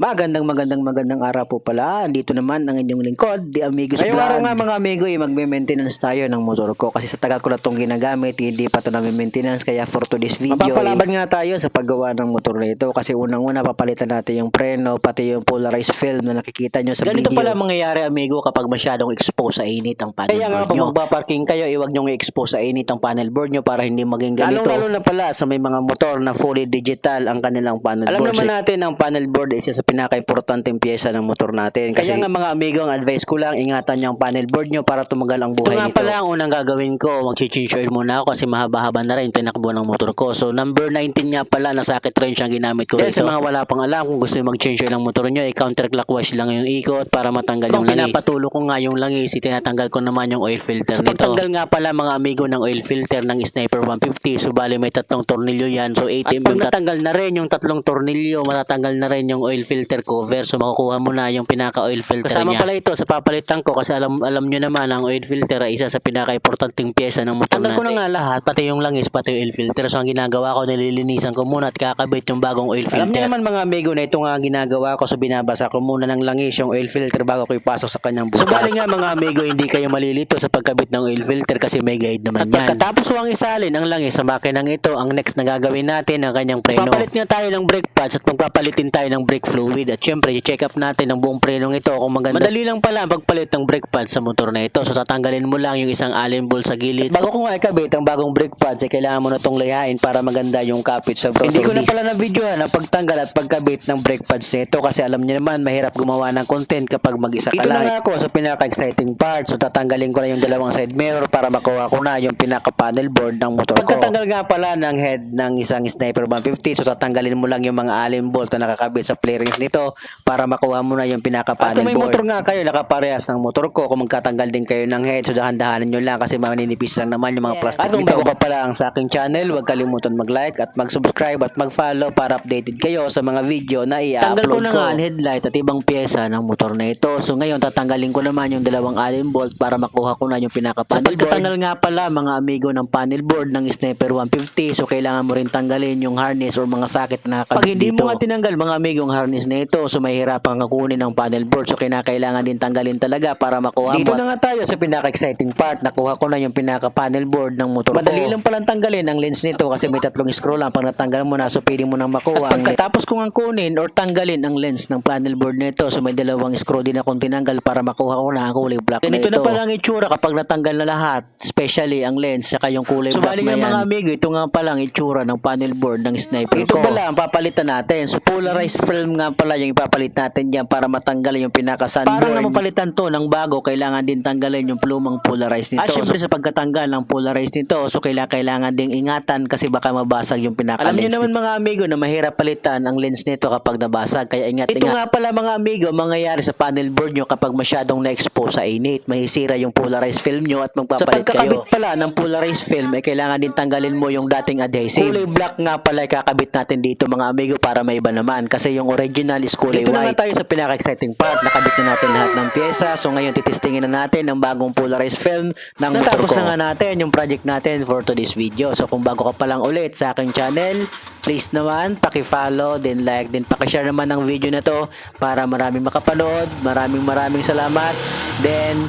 Magandang magandang magandang araw po pala. Andito naman ang inyong lingkod, The Amigos Ngayong Vlog. araw nga mga amigo, eh, magme-maintenance tayo ng motor ko kasi sa tagal ko na itong ginagamit, hindi pa ito na-maintenance kaya for today's video. Mapapalaban nga tayo sa paggawa ng motor na ito kasi unang-una papalitan natin yung preno, pati yung polarized film na nakikita nyo sa Ganito video. pala mangyayari amigo kapag masyadong expose sa init ang panel Kaya nga board kung nyo. magpaparking kayo, iwag nyo i-expose sa init ang panel board nyo para hindi maging ganito. Lalong-lalo na pala sa may mga motor na fully digital ang kanilang panel Alam board. naman natin ang panel board is isa sa pinaka-importanteng pyesa ng motor natin. Kasi Kaya nga mga amigo, ang advice ko lang, ingatan nyo ang panel board nyo para tumagal ang buhay Ito nga nito. pala ang unang gagawin ko. Mag-change oil muna ako kasi mahaba-haba na rin tinakbo ng motor ko. So number 19 nga pala, nasakit rin siyang ginamit ko rito. sa mga wala pang alam kung gusto nyo mag-change oil ng motor nyo, eh, counterclockwise lang yung ikot para matanggal yung langis. pinapatulo ko nga yung langis, itinatanggal ko naman yung oil filter Sa nito. pagtanggal nga pala mga amigo ng oil filter ng Sniper 150, so bali may tatlong tornilyo yan. So 80 At pag natanggal na rin yung tatlong tornilyo, matatanggal na rin yung oil filter cover. So makukuha mo na yung pinaka-oil filter Kasama niya. pala ito sa papalitan ko kasi alam alam nyo naman ang oil filter ay isa sa pinaka-importanting pyesa ng motor natin. ko na nga lahat, pati yung langis, pati yung oil filter. So ang ginagawa ko, nililinisan ko muna at kakabit yung bagong oil filter. Alam niyo naman mga amigo na ito nga ang ginagawa ko so binabasa ko muna ng langis yung oil filter bago ko ipasok sa kanyang So butas. bali nga mga amigo, hindi kayo malilito sa pagkabit ng oil filter kasi may guide naman At yan. pagkatapos ko ang isalin ang langis sa makinang ito, ang next na gagawin natin ang kanyang preno. Papalit nga tayo ng brake pads at magpapalitin tayo ng brake fluid at syempre i-check up natin ang buong prenong ito kung maganda. Madali lang pala ang pagpalit ng brake pads sa motor na ito. So tatanggalin mo lang yung isang allen ball sa gilid. Bago ko nga ikabit ang bagong brake pads, eh, kailangan mo na itong layain para maganda yung kapit sa rotor Hindi ko na pala na video ang pagtanggal at pagkabit ng brake pads nito kasi alam niyo naman mahirap gumawa ng content kapag mag-isa ka Ito na lang. nga ako sa pinaka-exciting part. So tatanggalin ko na yung dalawang side mirror para makuha ko na yung pinaka-panel board ng motor ko. Pagkatanggal nga pala ng head ng isang Sniper 150, so tatanggalin mo lang yung mga allen bolt na nakakabit sa play rings nito para makuha mo na yung At pinaka-panel kung may board. motor nga kayo, nakaparehas ng motor ko, kung magkatanggal din kayo ng head, so dahan-dahanan nyo lang kasi maninipis lang naman yung mga plastic At kung bago ka pa lang sa aking channel, huwag kalimutan mag-like at mag-subscribe at mag-follow para updated kayo sa mga video na i-upload Tanggal ko ko. na nga ang headlight at ibang pyesa ng motor na ito. So ngayon tatanggalin ko naman yung dalawang allen bolt para makuha ko na yung pinaka Sa panel board. pagtatanggal nga pala mga amigo ng panel board ng Sniper 150 so kailangan mo rin tanggalin yung harness or mga socket na Pag hindi dito. mo nga tinanggal mga amigo ang harness na ito so mahirapan kang kunin ng panel board so kinakailangan din tanggalin talaga para makuha Dito mo. na nga tayo sa pinaka-exciting part. Nakuha ko na yung pinaka-panel board ng motor Madali ko. lang palang tanggalin ang lens nito kasi may tatlong screw lang. Pag natanggal mo na so pwede mo nang makuha. At ang pagkatapos ko nga kunin or tanggalin ang lens ng panel board nito so may dalawang screw din akong tinanggal para makuha ko na ang kulay black Ganito na na ito. pala ang itsura kapag natanggal na lahat, especially ang lens saka yung kulay So, black na yan. mga amigo, ito nga pala ang itsura ng panel board ng sniper Ito ko. pala ang papalitan natin. So polarized film nga pala yung ipapalit natin diyan para matanggal yung pinaka sunburn. Para na mapalitan to ng bago, kailangan din tanggalin yung plumang polarized nito. At syempre, sa pagkatanggal ng polarized nito, so kailangan, kailangan ding ingatan kasi baka mabasag yung pinaka Alam niyo naman, nito. mga amigo na mahirap palitan ang lens nito kapag nabasag. Kaya ingat Ito nga pala mga amigo, mangyayari sa panel board nyo kapag masyadong na-expose sa init. Mahisira yung polarized film nyo at magpapalit Sa pagkakabit pala ng polarized film, eh kailangan din tanggalin mo yung dating adhesive. Kulay black nga pala kakabit natin dito mga amigo para may iba naman. Kasi yung original is kulay Dito white. na nga tayo sa pinaka-exciting part. Nakabit na natin lahat ng pyesa. So ngayon titistingin na natin ang bagong polarized film ng Natapos na nga natin yung project natin for today's video. So kung bago ka pa lang ulit sa aking channel, please naman paki-follow, then like, then paki-share naman ng video na to para maraming makapanood. Maraming maraming salamat. Then